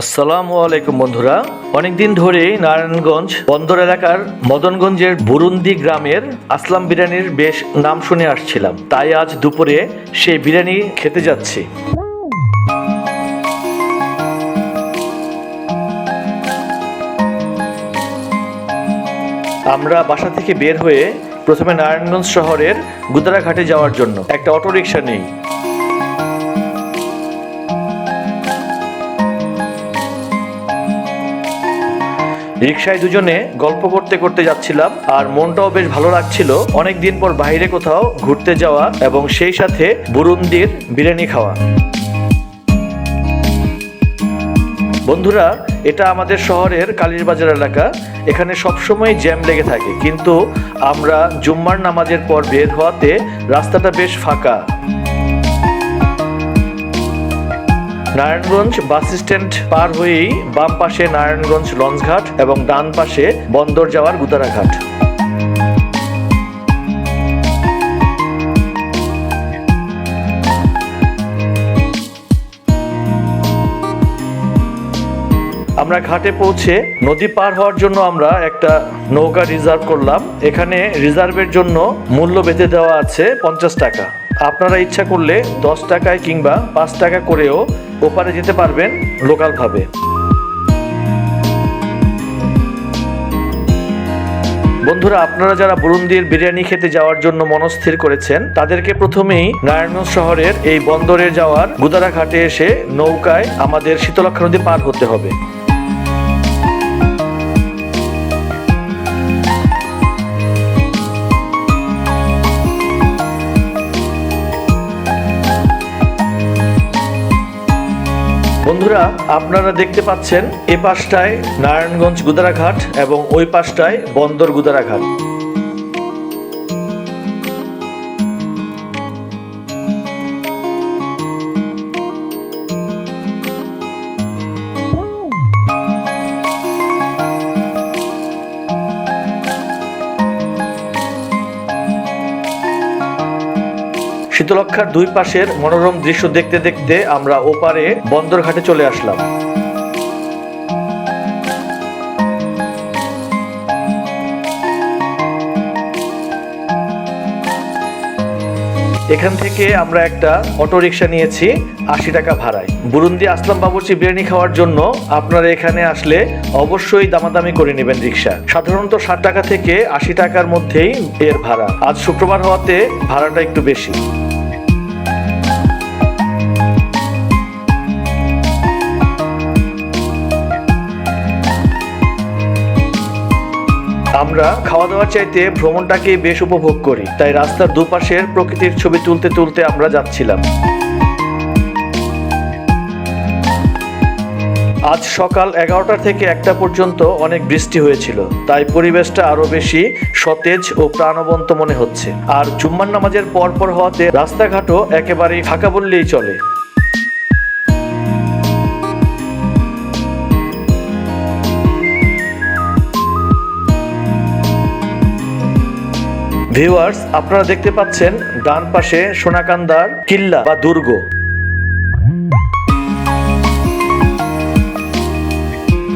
আসসালামু আলাইকুম বন্ধুরা। অনেকদিন ধরেই নারায়ণগঞ্জ বন্দর এলাকার মদনগঞ্জের বুরুন্দি গ্রামের আসলাম বিরিয়ানির বেশ নাম শুনে আসছিলাম। তাই আজ দুপুরে সেই বিরিয়ানি খেতে যাচ্ছি। আমরা বাসা থেকে বের হয়ে প্রথমে নারায়ণগঞ্জ শহরের গুদারাঘাটে যাওয়ার জন্য একটা অটো রিক্সা নেই। রিক্সায় দুজনে গল্প করতে করতে যাচ্ছিলাম, আর মনটাও বেশ ভালো লাগছিল। অনেক দিন পর বাইরে কোথাও ঘুরতে যাওয়া এবং সেই সাথে বুরুন্দির বিরিয়ানি খাওয়া। বন্ধুরা, এটা আমাদের শহরের কালীরবাজার এলাকা। এখানে সবসময় জ্যাম লেগে থাকে, কিন্তু আমরা জুম্মার নামাজের পর বের হওয়াতে রাস্তাটা বেশ ফাঁকা। নারায়ণগঞ্জ বাস স্ট্যান্ড পার হয়েই বাম পাশে নারায়ণগঞ্জ লঞ্চঘাট এবং ডান পাশে বন্দর যাওয়ার গুদারাঘাট আমরা ঘাটে পৌঁছে নদী পার হওয়ার জন্য আমরা একটা নৌকা রিজার্ভ করলাম। এখানে রিজার্ভের জন্য মূল্য বেঁধে দেওয়া আছে পঞ্চাশ টাকা। আপনারা ইচ্ছা করলে দশ টাকায় কিংবা পাঁচ টাকা করেও ওপারে যেতে পারবেন লোকালভাবে। বন্ধুরা, আপনারা যারা বুরুন্দির বিরিয়ানি খেতে যাওয়ার জন্য মনস্থির করেছেন, তাদেরকে প্রথমেই নারায়ণগঞ্জ শহরের এই বন্দরে যাওয়ার গুদারা ঘাটে এসে নৌকায় আমাদের শীতলক্ষা নদী পার হতে হবে। বন্ধুরা আপনারা দেখতে পাচ্ছেন এ পাশটায় নারায়ণগঞ্জ গুদারাঘাট এবং ওই পাশটায় বন্দর গুদারাঘাট। শীতলক্ষার দুই পাশের মনোরম দৃশ্য দেখতে দেখতে আমরা ওপারে বন্দর ঘাটে চলে আসলাম। এখান থেকে আমরা একটা অটো রিক্সা নিয়েছি আশি টাকা ভাড়ায়। বুরুন্দি আসলাম বাবুর্চি বিরিয়ানি খাওয়ার জন্য। আপনারা এখানে আসলে অবশ্যই দামাদামি করে নেবেন রিক্সা সাধারণত ষাট টাকা থেকে আশি টাকার মধ্যেই এর ভাড়া। আজ শুক্রবার হওয়াতে ভাড়াটা একটু বেশি। আমরা খাওয়া দাওয়ার চাইতে ভ্রমণটাকে বেশ উপভোগ করি, তাই রাস্তার দুপাশের প্রকৃতির ছবি তুলতে তুলতে আমরা যাচ্ছিলাম। আজ সকাল এগারোটা থেকে একটা পর্যন্ত অনেক বৃষ্টি হয়েছিল, তাই পরিবেশটা আরও বেশি সতেজ ও প্রাণবন্ত মনে হচ্ছে। আর জুম্মার নামাজের পর পর হওয়াতে রাস্তাঘাটও একেবারেই ফাঁকা বললেই চলে। ভিউয়ার্স আপনারা দেখতে পাচ্ছেন ডান পাশে সোনাকান্দার কিল্লা বা দুর্গ।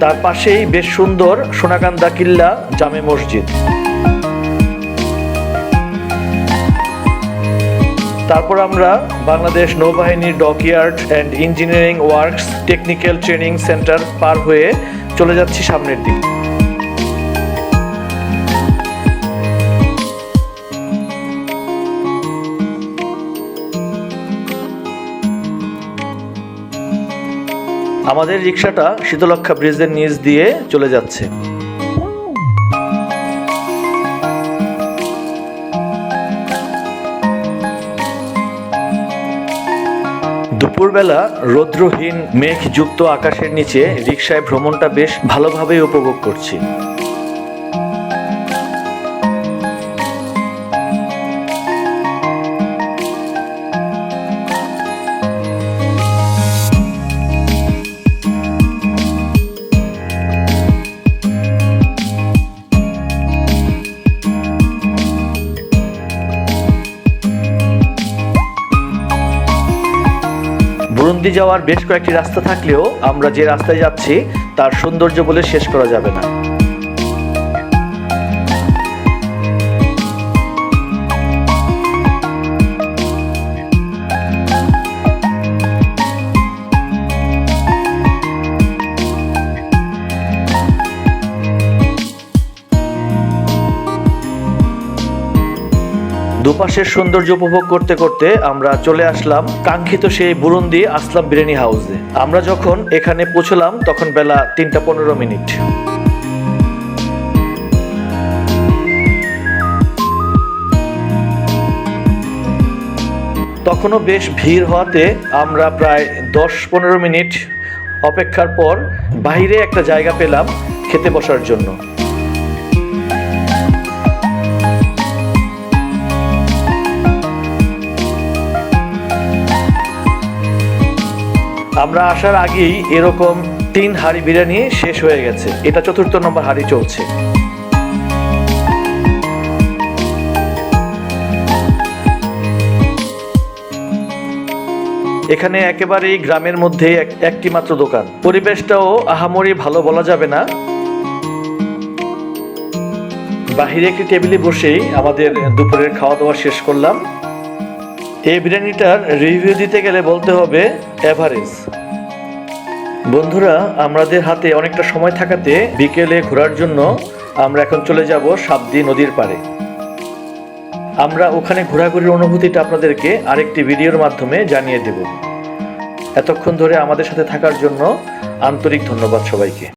তার পাশেই বেশ সুন্দর সোনাকান্দা কিল্লা জামে মসজিদ। তারপর আমরা বাংলাদেশ নৌবাহিনীর dockyard and engineering works technical training centre পার হয়ে চলে যাচ্ছি সামনের দিকে। আমাদের রিক্সাটা শীতলক্ষা ব্রিজের নিচ দিয়ে চলে যাচ্ছে। দুপুরবেলা রৌদ্রহীন মেঘযুক্ত আকাশের নিচে রিক্সায় ভ্রমণটা বেশ ভালোভাবেই উপভোগ করছি। নন্দী যাওয়ার বেশ কয়েকটি রাস্তা থাকলেও আমরা যে রাস্তায় যাচ্ছি, তার সৌন্দর্য বলে শেষ করা যাবে না। দুপাশের সৌন্দর্য উপভোগ করতে করতে আমরা চলে আসলাম কাঙ্ক্ষিত সেই বুরুন্দি আসলাম বিরিয়ানি হাউসে। আমরা যখন এখানে পৌঁছলাম, তখন বেলা তিনটা পনেরো মিনিট। তখনও বেশ ভিড় হওয়াতে আমরা প্রায় দশ পনেরো মিনিট অপেক্ষার পর বাইরে একটা জায়গা পেলাম খেতে বসার জন্য। আমরা আসার আগেই এরকম তিন হাড়ি বিরিয়ানি শেষ হয়ে গেছে। এটা চতুর্থ নম্বর হাড়ি চলছে। এখানে একেবারেই গ্রামের মধ্যে এক- একটি মাত্র দোকান। পরিবেশটাও আহামরি ভালো বলা যাবে না। বাহিরে একটি টেবিলে বসেই আমাদের দুপুরের খাওয়া দাওয়া শেষ করলাম। এই বিরিয়ানিটার রিভিউ দিতে গেলে বলতে হবে এভারেজ বন্ধুরা, আমাদের হাতে অনেকটা সময় থাকাতে বিকেলে ঘোরার জন্য আমরা এখন চলে যাব সাবদি নদীর পাড়ে। আমরা ওখানে ঘোরাঘুরির অনুভূতিটা আপনাদেরকে আরেকটি ভিডিওর মাধ্যমে জানিয়ে দেব। এতক্ষণ ধরে আমাদের সাথে থাকার জন্য আন্তরিক ধন্যবাদ সবাইকে।